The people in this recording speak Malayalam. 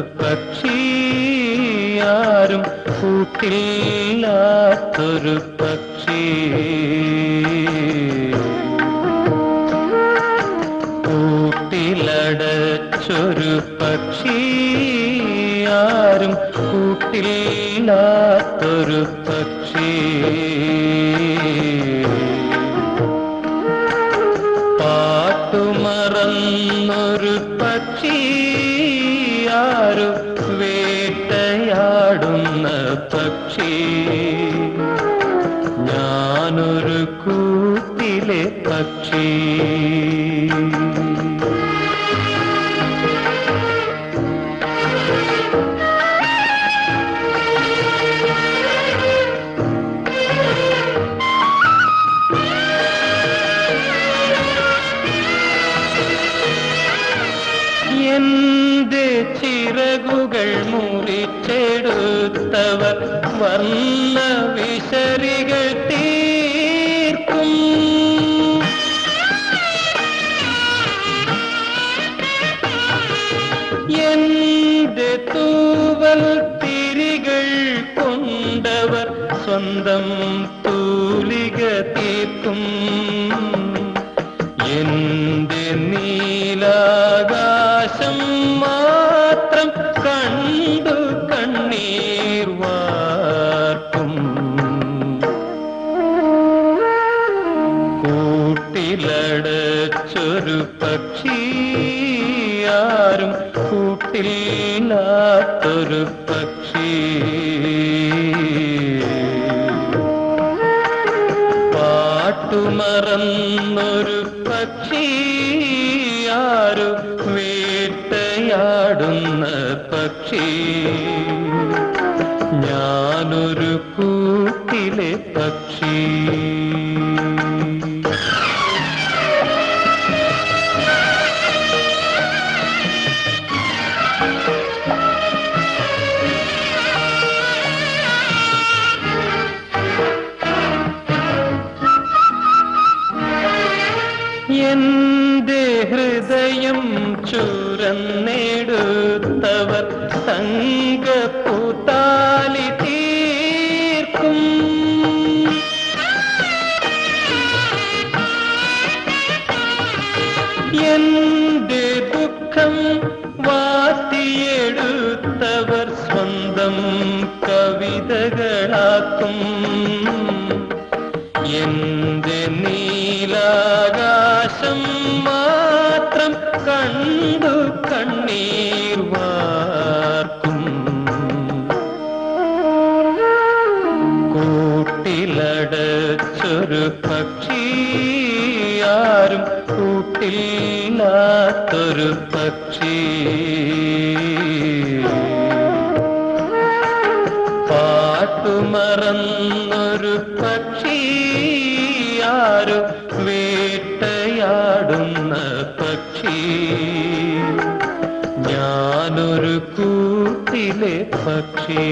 പക്ഷി ആരും കൂട്ടില്ലാത്തൊരു പക്ഷി. കൂട്ടിലടച്ചൊരു പക്ഷി ആരും കൂട്ടില്ലാത്തൊരു പക്ഷി. പാട്ടുമറന്നൊരു പക്ഷി ആരു വേട്ടയാടുന്ന പക്ഷി? ഞാനൊരു കൂട്ടിലെ പക്ഷി. എന്റെ ചിറകുകൾ മുറിച്ചെടുത്തവർ വന്ന വിശരികൾ തീർക്കും. എന്റെ തൂവൽ തിരികൾ കൊണ്ടവർ സ്വന്തം തൂലിക തീർക്കും. എന്റെ നീലാകാശം മാത്രം കണ്ടു കണ്ണീർ വാർക്കും കൂട്ടിലടച്ചൊരു പക്ഷി ആരും കൂട്ടില്ലാത്തൊരു പക്ഷി പാട്ടുമറന്നൊരു പക്ഷി ആരു വേട്ടയാടുന്ന പക്ഷി? ഞാനൊരു കൂട്ടിലെ പക്ഷി. എന്റെ ഹൃദയം ചുരന്നെടുത്തവർ തങ്കപ്പൂത്താലി തീർക്കും എന്റെ ദുഃഖം വാത്തിയെടുത്തവർ സ്വന്തം കവിതകളാക്കും എന്റെ നീലാകാശം മാത്രം കണ്ടു കണ്ണീർ വാർക്കും കൂട്ടിലടച്ചൊരു പക്ഷി ആരും കൂട്ടില്ലാത്തൊരു പക്ഷി. പാട്ടുമറന്നൊരു പക്ഷി ആരു വേട്ടയാടുന്ന പക്ഷി ഞാനൊരു കൂട്ടിലെ പക്ഷി.